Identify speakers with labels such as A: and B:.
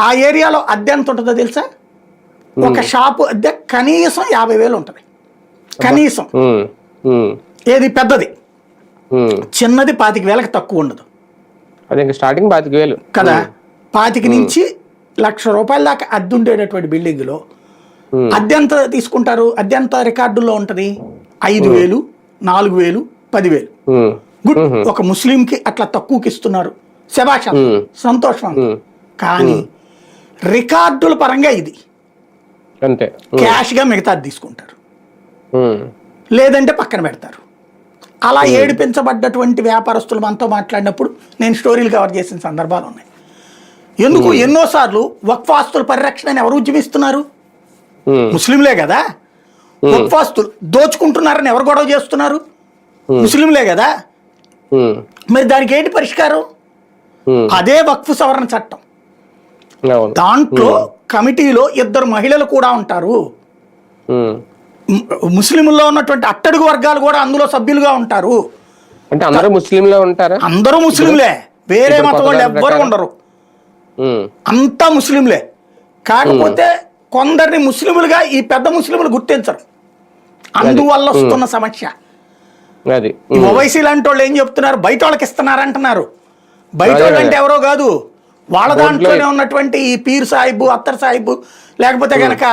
A: ఆ ఏరియాలో అద్దె ఎంత ఉంటుందో తెలుసా? ఒక షాపు అద్దె కనీసం యాభై వేలు ఉంటుంది. కనీసం. ఏది పెద్దది. చిన్నది పాతిక వేలకు తక్కువ ఉండదు.
B: అది స్టార్టింగ్ పాతిక వేలు.
A: కదా? పాతిక నుంచి లక్ష రూపాయల దాకా అద్దె ఉండేటటువంటి బిల్డింగ్లో అద్దె ఎంత తీసుకుంటారు? అద్దె ఎంత రికార్డుల్లో ఉంటుంది? ఐదు వేలు నాలుగు వేలు పదివేలు గుడ్. ఒక ముస్లింకి అట్లా తక్కువకి ఇస్తున్నారు. శభాష. సంతోషం. కానీ రికార్డుల పరంగా ఇది.
B: అంతే.
A: క్యాష్గా మిగతాది తీసుకుంటారు. లేదంటే పక్కన పెడతారు. అలా ఏడిపించబడ్డటువంటి వ్యాపారస్తులు మనతో మాట్లాడినప్పుడు నేను స్టోరీలు కవర్ చేసిన సందర్భాలు ఉన్నాయి. ఎందుకు? ఎన్నోసార్లు వక్ఫాస్తుల పరిరక్షణ ఎవరు ఉద్యమిస్తున్నారు ముస్లింలే కదా? వక్ఫాస్తులు దోచుకుంటున్నారని ఎవరు గొడవ చేస్తున్నారు? ముస్లింలే కదా? మరి దానికి ఏంటి పరిష్కారం? అదే వక్ఫ్ సవరణ చట్టం. దాంట్లో కమిటీలో ఇద్దరు మహిళలు కూడా ఉంటారు.
B: ఉమ్.
A: ము- ముస్లింల్లో ఉన్నటువంటి అట్టడుగు వర్గాలు కూడా అందులో సభ్యులుగా ఉంటారు.
B: అంటే అందరూ ముస్లింలో ఉంటారా?
A: అందరూ ముస్లింలే. వేరే మతం వాళ్ళు ఎవ్వరు? ఉండరు. అంతా ముస్లింలే. కాకపోతే కొందరిని ముస్లింలుగా ఈ పెద్ద ముస్లింలు గుర్తించరు. అందువల్ల వస్తున్న సమస్య. ఓవైసీ లాంటి వాళ్ళు ఏం చెప్తున్నారు? బయట వాళ్ళకి ఇస్తున్నారు అంటున్నారు బయట వాళ్ళు అంటే. ఎవరో కాదు. వాళ్ళ దాంట్లోనే ఉన్నటువంటి ఈ పీర్ సాహిబు అత్తర్ సాహిబు లేకపోతే గనక